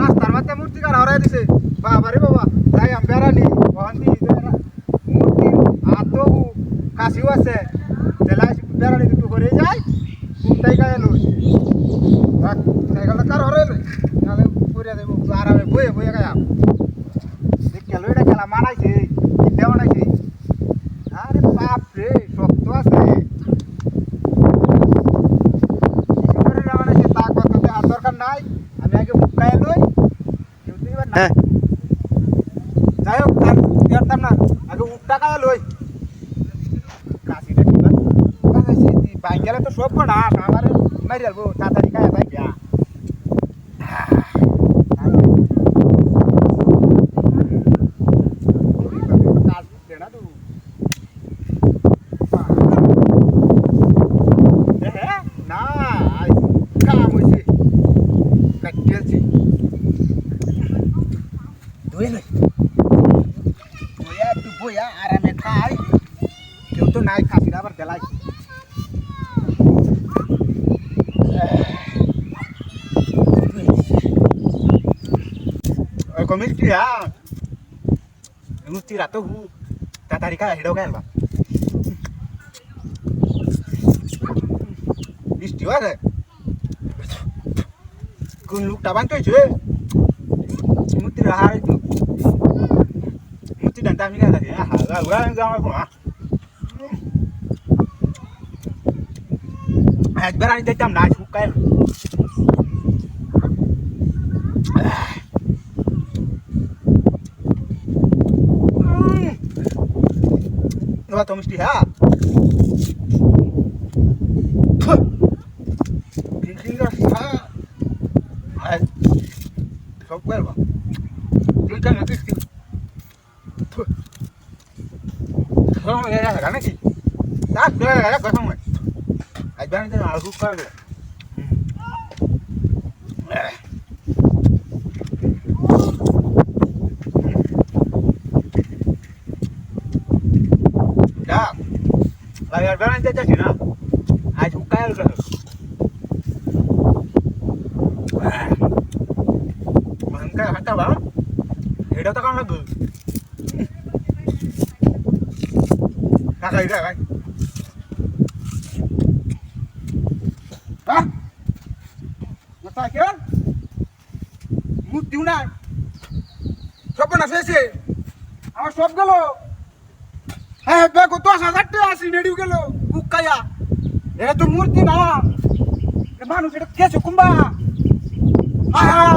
রাস্তার মধ্যে মূর্তি কার হারাই দিছে। বাবা রে বাবা, তাই আমি বেড়ানি ভন্তি মূর্তি আর তো কাশিও আছে। তেলাই বেড়ানি দুটো করে যাই কোনটাই গায়ে লোক কার হরাইলে তাহলে পড়ে দেবো আরামে বয়ে বয়ে গায়ে। হ্যাঁ যাই হোক আর পারতাম না আগে উঠটা গায়ে লই কাশিটা কি বানাইছে বাইক গেলে তো সব না আমার মারি যাবো তাড়াতাড়ি গায়ে বাইক গিয়া আরামে খাই। কেউ তো নাই খাসিরা আবার ওই কমিটি হ্যাঁ? নুস্তি রাতো হু, তাড়াতাড়ি খাই হেডাও খাই বৃষ্টি 땀이나 되냐? 나 우라는 장하구나. હેજબરાની તો તમે espirrar. Que Só o ela. ઘણો એ રાખે નથી સાત ડોલર રાખે સમય આજબાને તો આઘું કરે Bayar barang saja sih nak. Aku kaya kan. Mangka hantar bang. Hidup takkan lagu. Hah? Mata kiran? মুতিও নাই সব না শেষে আমার সব গেল হ্যাঁ দেখো দশ হাজার টাকা আসি নেডিও গেল কুকাইয়া এটা তো মূর্তি না মানুষ এটা কেছে কুম্বা হ্যাঁ